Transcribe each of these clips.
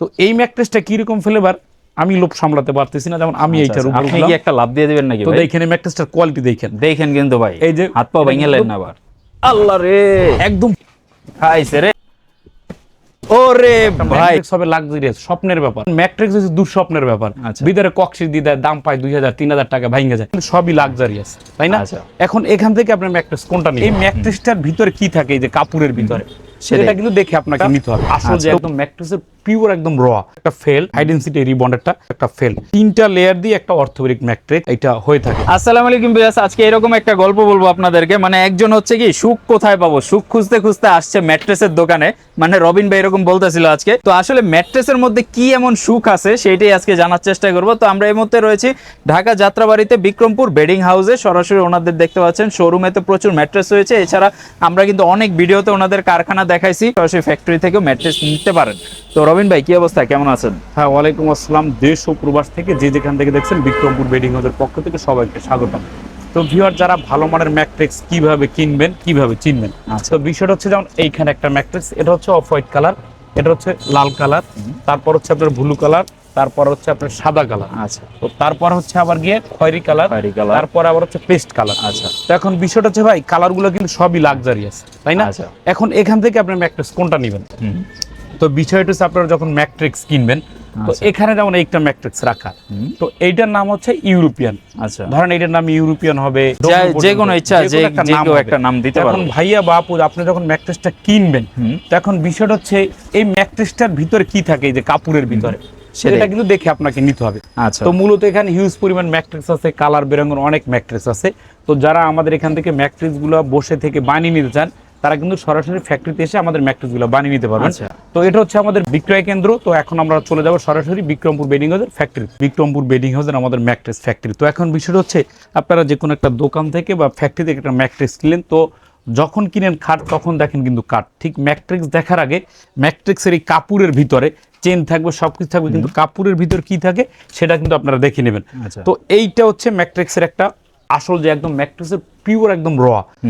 তো এই ম্যাট্রেসটা কীরকম ফ্লেভার আমি লোভ সামলাতে পারতেছি না যেমন আমি এইটার উপর আচ্ছা, আপনি কি একটা লাভ দিয়ে দিবেন নাকি তো দেখেন এই ম্যাট্রেসটার কোয়ালিটি দেখেন। দেখেন কিন্তু ভাই এই যে হাত পা ভেঙে লেন আবার। আল্লাহ রে। একদম খাইছে রে। ওরে ভাই। হবে লাক্সারিয়াস স্বপ্নের ব্যাপার। ম্যাট্রিক্স হচ্ছে দুঃস্বপ্নের ব্যাপার। আচ্ছা। ভিতরে কক্সি দিয়ে দেয় দাম পায় দুই হাজার তিন হাজার টাকা ভাঙে যায়। সবই লাক্সারিয়াস তাই না? আচ্ছা। এখন এখান থেকে আপনার ম্যাট্রিক্স কোনটা নেই এই ম্যাট্রিক্সটার ভিতরে কি থাকে এই যে কাপড়ের ভিতরে? সেটা কিন্তু দেখে আপনাকে নিতে হবে। আসল যে আচ্ছা। একদম ম্যাট্রিক্সের পিওর একদম র একটা ফেল আইডেন্সিটি রিবন্ডেরটা একটা ফেল তিনটা লেয়ার দিয়ে একটা অর্থোপেডিক ম্যাট্রিক এটা হয়ে থাকে। আসসালামু আলাইকুম বিয়াস আজকে এরকম একটা গল্প বলব আপনাদেরকে। মানে একজন হচ্ছে কি, সুখ কোথায় পাবো? সুখ খুঁজতে খুঁজতে আসছে ম্যাট্রেসের দোকানে। মানে রবিন ভাই এরকম বলতেছিল আজকে। তো আসলে ম্যাট্রেসের মধ্যে কি এমন সুখ আছে সেটাই আজকে জানার চেষ্টা করব। তো আমরা এই মুহূর্তে রয়েছি ঢাকা যাত্রাবাড়িতে বিক্রমপুর বেডিং হাউসে। সরাসরি ওনাদের দেখতে পাচ্ছেন শোরুমে তো প্রচুর ম্যাট্রেস রয়েছে। এছাড়া আমরা কিন্তু অনেক ভিডিওতে ওনাদের কারখানা দেখাইছি। সরাসরি ফ্যাক্টরি থেকেও ম্যাট্রেস নিতে পারেন। তো রবিন ভাই কি অবস্থা? কেমন আছেন? হ্যাঁ ওয়ালাইকুম আসসালাম। দেশ ও প্রবাস থেকে যে যেখান থেকে দেখছেন বিক্রমপুর বেডিং হাউসের পক্ষ থেকে সবাইকে স্বাগতম। তো ভিউয়ার যারা ভালো মানের ম্যাট্রিক্স কীভাবে কিনবেন কীভাবে চিনবেন? আচ্ছা। তো বিষয়টা হচ্ছে যেমন এইখানে একটা ম্যাট্রিক্স এটা হচ্ছে অফ হোয়াইট কালার এটা হচ্ছে লাল কালার তারপর হচ্ছে আপনার ব্লু কালার তারপর হচ্ছে আপনার সাদা কালার। আচ্ছা। তো তারপর হচ্ছে আবার গিয়ে খয়েরি কালার খয়েরি colour। তারপর আবার হচ্ছে পেস্ট কালার। আচ্ছা। তো এখন বিষয়টা হচ্ছে ভাই কালারগুলো কিন্তু সবই লাক্সারিয়াস তাই না? আচ্ছা। এখন এখান থেকে আপনার ম্যাট্রিক্স কোনটা নেবেন? তো বিষয়টা হচ্ছে আপনারা যখন ম্যাট্রিক্স কিনবেন তো আচ্ছা। এখানে যেমন একটা ম্যাট্রিক্স রাখা তো এইটার নাম হচ্ছে ইউরোপিয়ান। আচ্ছা। ধরেন এইটার নাম ইউরোপিয়ান হবে যে কোনো ইচ্ছা, যে যে- একটা নাম কেউ একটা নাম দিতে এখন পারবে। ভাইয়া বাপু আপনি যখন ম্যাট্রিক্সটা কিনবেন তখন বিষয়টা হচ্ছে এই ম্যাট্রিক্সটার ভিতরে কি থাকে এই যে কাপড়ের ভিতরে? সেটা কিন্তু দেখে আপনাকে নিতে হবে। আচ্ছা। তো মূলত এখানে হিউজ পরিমাণ ম্যাট্রিক্স আছে কালার বেরঙের অনেক ম্যাট্রিক্স আছে। তো যারা আমাদের এখান থেকে ম্যাট্রিক্সগুলো বসে থেকে বানিয়ে নিতে চান তারা কিন্তু সরাসরি ফ্যাক্টরিতে এসে আমাদের ম্যাট্রিক্সগুলো বানিয়ে নিতে পারবেন। আচ্ছা। তো এটা হচ্ছে আমাদের বিক্রয় কেন্দ্র। তো এখন আমরা চলে যাব সরাসরি বিক্রমপুর বেডিং হাউসের ফ্যাক্টরি বিক্রমপুর বেডিং হাউসের আমাদের ম্যাট্রিক্স ফ্যাক্টরি তো। এখন বিষয়টা হচ্ছে আপনারা যে কোনো একটা দোকান থেকে বা ফ্যাক্টরি থেকে একটা ম্যাট্রিক্স কিনলেন তো যখন কিনেন খাট তখন দেখেন কিন্তু কাঠ। ঠিক ম্যাট্রিক্স দেখার আগে ম্যাট্রিক্সের এই কাপুরের ভিতরে চেন থাকবে সব কিছু থাকবে কিন্তু কাপুরের ভিতর কি থাকে সেটা কিন্তু আপনারা দেখে নেবেন। আচ্ছা। তো এইটা হচ্ছে ম্যাট্রিক্সের একটা আসল যে একদম ম্যাট্রেসের পিওর একদম র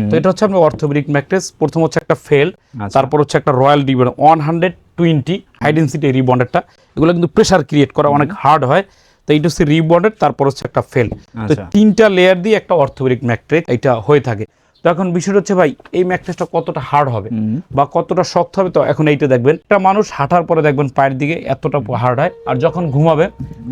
তো এটা হচ্ছে আপনার অর্থোপেডিক ম্যাট্রেস। প্রথম হচ্ছে একটা ফেল আচ্ছা। তারপর হচ্ছে একটা royal Dibon one hundred twenty high density রিবন্ডেডটা এগুলো কিন্তু প্রেশার ক্রিয়েট করা অনেক হার্ড হয়। তো এইটা হচ্ছে রিবন্ডেড তারপর হচ্ছে একটা ফেল তো আচ্ছা। তিনটা লেয়ার দিয়ে একটা অর্থোপেডিক ম্যাট্রেস এটা হয়ে থাকে। তো এখন বিষয়টা হচ্ছে ভাই এই ম্যাট্রেসটা কতটা হার্ড হবে বা কতটা শক্ত হবে তো এখন এইটা দেখবেন। একটা মানুষ হাঁটার পরে দেখবেন পায়ের দিকে এতটা হার্ড হয় আর যখন ঘুমাবে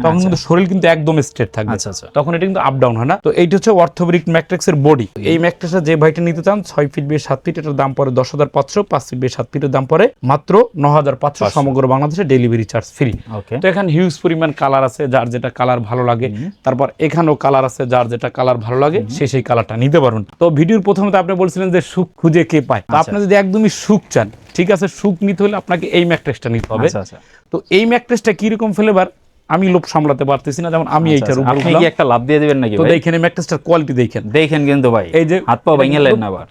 তখন কিন্তু শরীর কিন্তু একদম স্ট্রেট থাকবে। আচ্ছা, আচ্ছা। তখন এটা কিন্তু আপ ডাউন হয় না। তো এইটা হচ্ছে অর্থোপেডিক ম্যাট্রিক্সের বডি এই ম্যাট্রিক্সটা যে ভাইটা নিতে চান ছয় ফিট বেশ সাত ফিট এটার দাম পড়ে দশ হাজার পাঁচশো পাঁচ ফিট বেশ সাত ফিটের দাম পরে মাত্র ন হাজার পাঁচশো সমগ্র বাংলাদেশে ডেলিভারি চার্জ ফ্রি তো এখানে হিউজ পরিমাণ কালার আছে যার যেটা কালার ভালো লাগে। তারপর এখানেও কালার আছে যার যেটা কালার ভালো লাগে সে সেই কালারটা নিতে পারবেন। তো ভিডিওর প্রথমে তো আপনি বলছিলেন যে সুখ খুঁজে কে পায়। তো আপনি যদি একদমই সুখ চান ঠিক আছে সুখ নিতে হলে আপনাকে এই ম্যাট্রেসটা নিতে হবে। আচ্ছা আচ্ছা। তো এই ম্যাট্রেসটা কীরকম ফ্লেভার আমি লোভ সামলাতে পারতেছি না যেমন আমি এইটার উপর আপনি কি একটা লাভ দিয়ে দিবেন নাকি তো দেখেন এই ম্যাট্রেসটার কোয়ালিটি দেখেন। দেখেন কিন্তু ভাই এই যে হাত পা ভেঙে লেন আবার।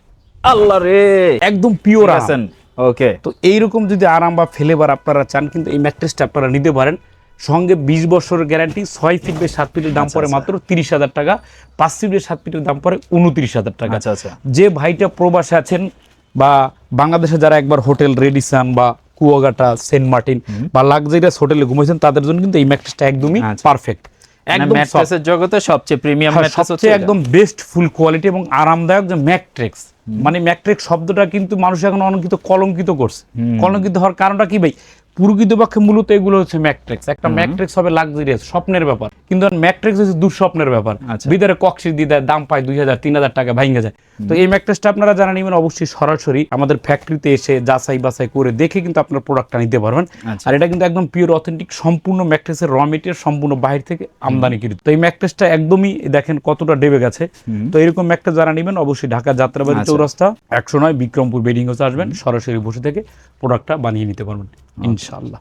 আল্লাহ রে! একদম পিওর আছেন? ওকে তো এইরকম যদি আরাম বা ফ্লেভার আপনারা চান কিন্তু এই ম্যাট্রেসটা আপনারা নিতে পারেন। সঙ্গে বিশ বছরের গ্যারান্টি ছয় ফিট বে সাত ফিটের দাম পড়ে মাত্র তিরিশ হাজার টাকা পাঁচ ফিট বে সাত ফিটের দাম পড়ে উনত্রিশ হাজার টাকা। আচ্ছা আচ্ছা। যে ভাইটা প্রবাসে আছেন বা বাংলাদেশে যারা একবার হোটেল রেডিসান বা কুয়াগাটা সেন্ট মার্টিন বা লাক্সারিয়াস হোটেলে ঘুমাইছেন তাদের জন্য কিন্তু এই ম্যাট্রেসটা একদমই আচ্ছা। পারফেক্ট একদম। ম্যাট্রেসের জগতে সবচেয়ে প্রিমিয়াম ম্যাট্রেস হচ্ছে একদম বেস্ট ফুল কোয়ালিটি এবং আরামদায়ক যে ম্যাট্রিক্স মানে ম্যাট্রিক্স শব্দটা কিন্তু মানুষ এখন অনঙ্কিত কলঙ্কিত করছে। কলঙ্কিত হওয়ার কারণটা কি ভাই? প্রকৃত পক্ষে মূলত এগুলো হচ্ছে ম্যাট্রিক্স। একটা ম্যাট্রিক্স হবে লাক্সারিয়াস স্বপ্নের ব্যাপার। কিন্তু ম্যাট্রিক্স হচ্ছে দুঃস্বপ্নের ব্যাপার। আচ্ছা। ভিতরে কক্সি দিয়ে দেয় দাম পায় দুই হাজার তিন হাজার টাকা ভাঙে যায়। তো এই ম্যাট্রিক্সটা আপনারা জানা নেবেন অবশ্যই সরাসরি আমাদের ফ্যাক্টরিতে এসে যাচাই বাছাই করে দেখে কিন্তু আপনার প্রোডাক্টটা নিতে পারবেন। আচ্ছা। আর এটা কিন্তু একদম পিওর অথেন্টিক সম্পূর্ণ ম্যাট্রেসের র মেটেরিয়াল সম্পূর্ণ বাহির থেকে আমদানিকৃত। তো এই ম্যাট্রেসটা একদমই দেখেন কতটা ডেবে গেছে। তো এরকম ম্যাট্রেস যারা নেবেন অবশ্যই ঢাকা যাত্রাবাড়ি আচ্ছা। চৌরাস্তা একশো নয় বিক্রমপুর বেডিং হাউসে আসবেন সরাসরি বসে থেকে প্রোডাক্টটা বানিয়ে নিতে পারবেন। ইনশাআল্লাহ